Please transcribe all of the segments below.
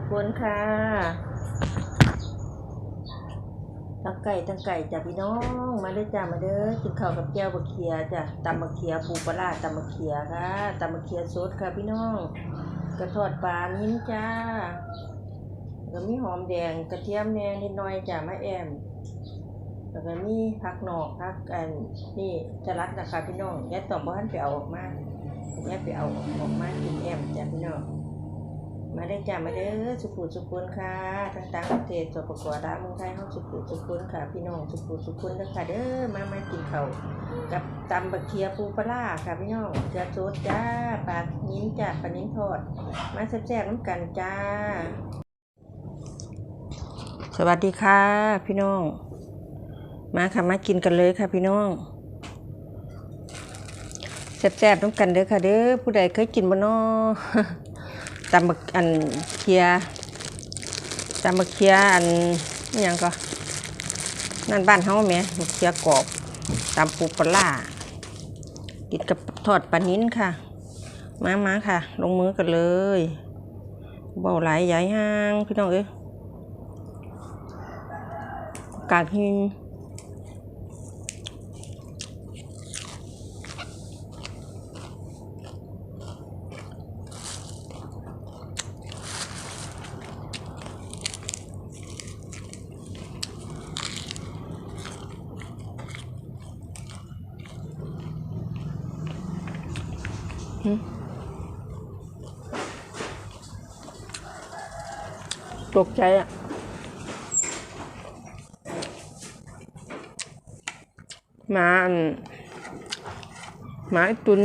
กคนค่ะทั้งไก่ทั้งไก่จ้ะพี่น้อง มาเด้อจ้ามาเด้อกินข้าวกับแก้วบะเขียจ้ะตำบะเขียปูปลาตำบะเขียค่ะตำบะเขียสดค่ะพี่น้อง กระทอดปลานิ้นจ้าแล้วมีหอมแดงกระเทียมแหนงนิดหน่อยจ้ะมะแอมแล้วก็มีผักหนอกผักอันนี่จะรัดนะคะพี่น้องแยายตอบว่านไปเอาออกมายายไปเอาออกมากินแอมจ้ะพี่น้อง มาได้อจ้ามาเด้อสุขุสุขุนค่ะทั้งต่างประเทศสปปลาวเมืองไทยเฮาสุขุสุขุนค่ะ พี่น้องสุขุสุขุนเด้อค่ะเด้อมามากินเขากับตำบักเคียปูปลาร้าค่ะพี่น้องจะโจดจ้าปลานิ้นจ้าปลานิ้นทอด มาแซ่บๆน้ำกันจ้า สวัสดีค่ะ พี่น้อง มาค่ะมากินกันเลยค่ะพี่น้องแซ่บๆน้ำกันเด้อค่ะเด้อผู้ใดเคยกินบ่น้อ ตำบักอันเคียตำบักเคียอันยังก็นั่นบ้านเฮาแหมบักเคียกรอบตำปูปลากินกับทอดปลานิ้นค่ะ มามาค่ะ ลงมือกันเลยเบาหลายใหญ่ห้างพี่น้องเอ้ยกาดหิน ตกใจอะหมาอันหมาไอตุน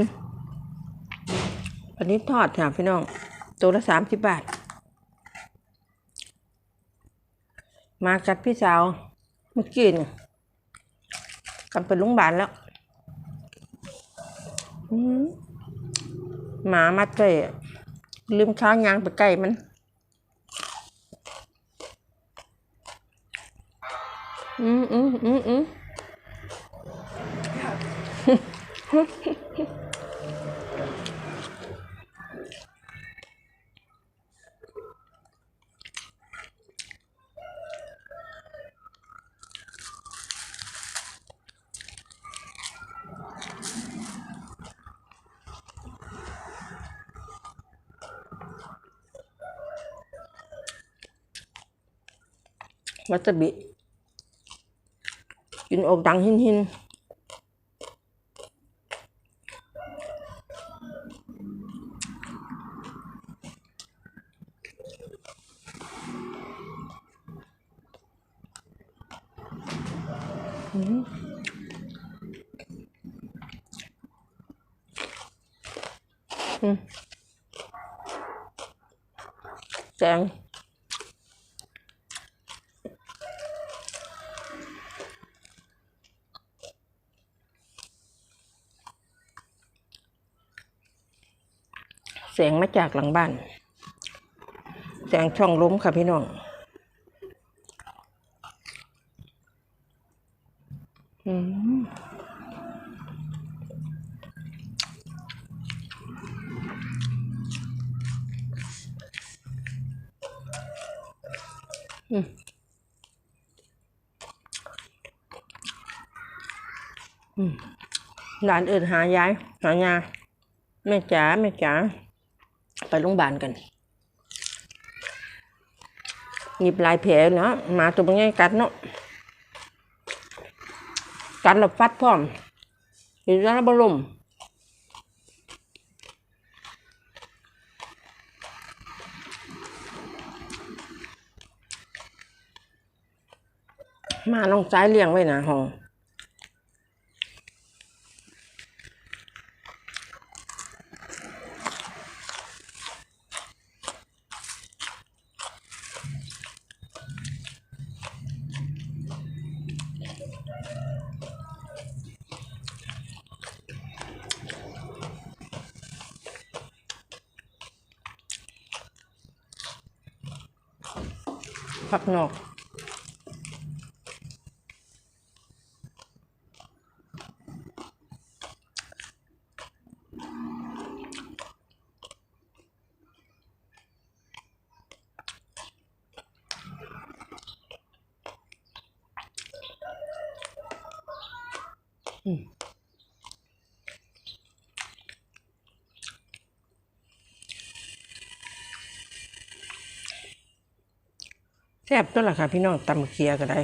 อันนี้ทอดค่ะพี่น้อง ตัวละสามสิบบาท มากัดพี่สาวเมื่อกี้นี่กลับไปโรงพยาบาลแล้วหมามาใกล้อะลืมช้างยางไปใกล้มัน อืมอืมอืมอืมวัตบิ กินอกดังหินหินอืมอืมแจง แสงมาจากหลังบ้าน แสงช่องล้มค่ะพี่น้องอืมอืมอืมหลานอื่นหายาย หายาแม่จ๋าแม่จ๋า ไปโรงพยาบาลกันหยิบลายแผลเนาะมาตัวมันง่ายกัดเนาะกัดแล้วฟัดพร้อมเห็นแล้วบลมมาน้องซ้ายเลี้ยงไว้นะห้อง ผักนอกอืม แซ่บตัวละค่ะ พี่น้องตำเคียก็ได้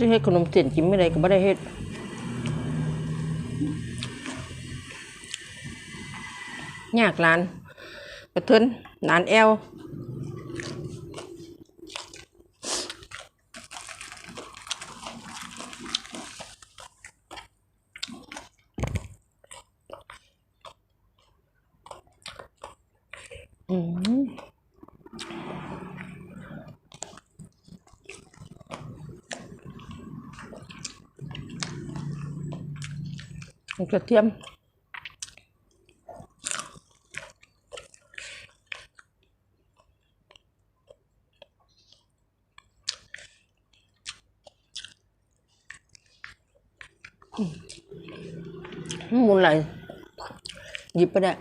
จะเฮ็ดขนมเส้นกินไม่ได้ก็ไม่ได้เฮ็ด ยากร้านกระเทินร้านแอลอืมกระเทียมอืมหมุนไหล หยิบไปได้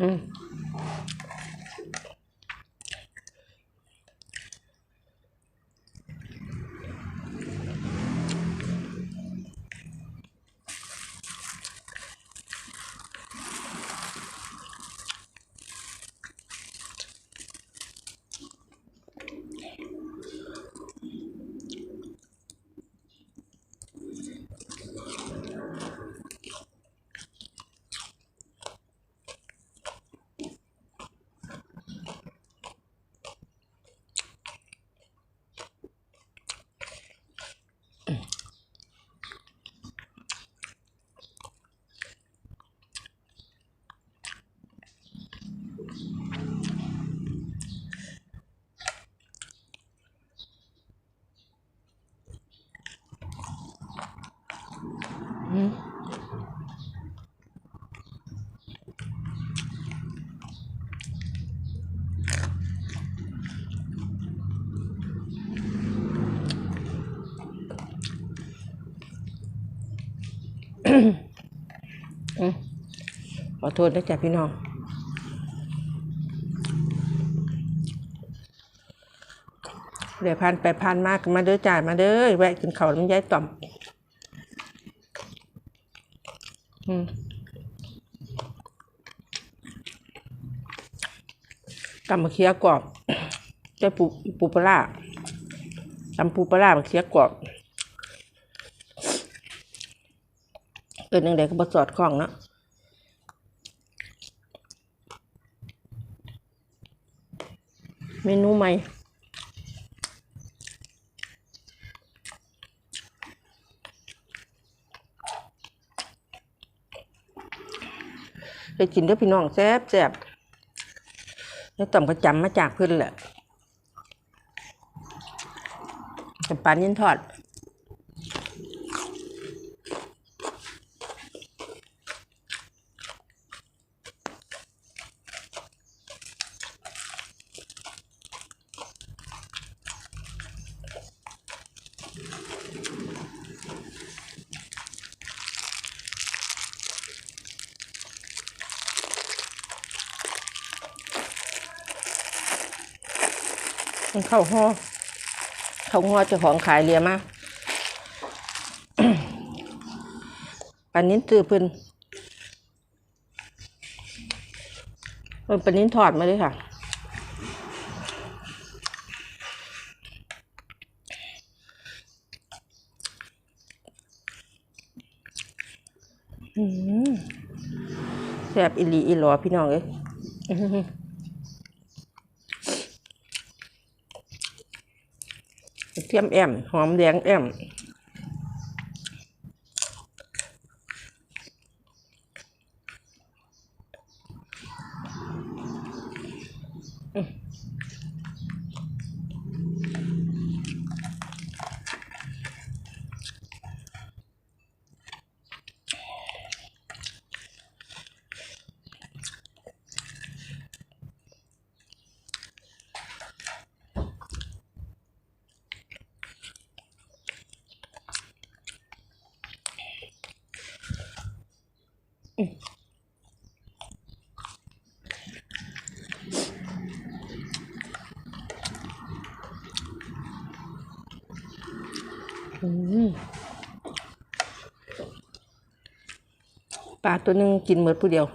อืม ขอโทษนะจ๊ะพี่น้องเดี๋ยวพันไปพันมากมาเด้อจ่ายมาเด้อแวะกินข้าวน้ำยายต่อม อืมตำมะเขือกรอบเจ้าปูปูปลาตำปูปลามะเขือกรอบเอินยังไงก็บสอดคล้องเนาะเมนูใหม่ ไปกินเด้อพี่น้องแซ่บแซ่บแล้วต่อมก็จำมาจากเพื่อนแหละจำปานินทอด มันเข้าห่อเข้าห่อเจ้าของขายเรียมาปันนิ้นตื้อเพิ่นเพิ่นปันนิ้นทอดมาเลยค่ะอืมแซ่บอิลีอีหลอพี่น้องเอ้ยอื้อหือ เทียมแอมหอมแดงแอมอืม ปลาตัวหนึ่งกินเหมือนผู้เดียว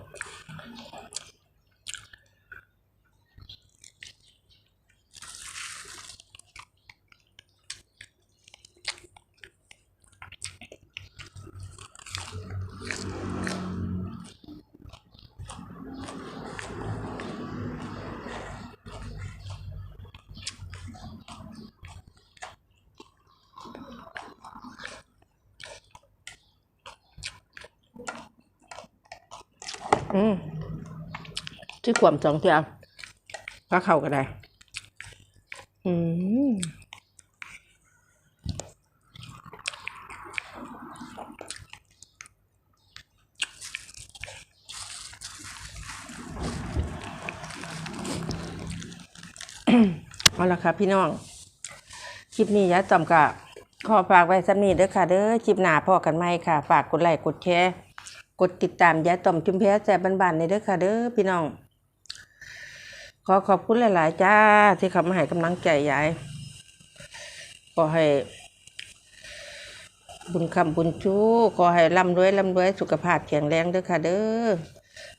อืมที่ขวมสองเที่ยวก็เข้าก็ได้ อืมเอาละค่ะพี่น้อง คลิปนี้ยายต่อมกะขอฝากไว้สำนีเด้อค่ะ เด้อคลิปหน้าพอกันไหมค่ะ ฝากกดไลค์กดแชร์ ดติดตามยายต่อมจุมแพ้แซ่บบานๆในเด้อค่ะเด้อพี่น้อง ขอขอบคุณหลาย ๆ จ้า ที่เขามาให้กำลังใจยายขอให้บุญคำบุญชูขอให้ร่ำรวยร่ำรวยสุขภาพแข็งแรงเด้อค่ะเด้อ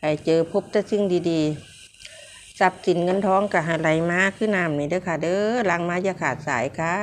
ให้เจอพบแต่สิ่งดีๆทรัพย์สินเงินทองกับหาไหลมาคือน้ำนี่เด้อค่ะเด้อล้างมาอย่าขาดสายค่ะ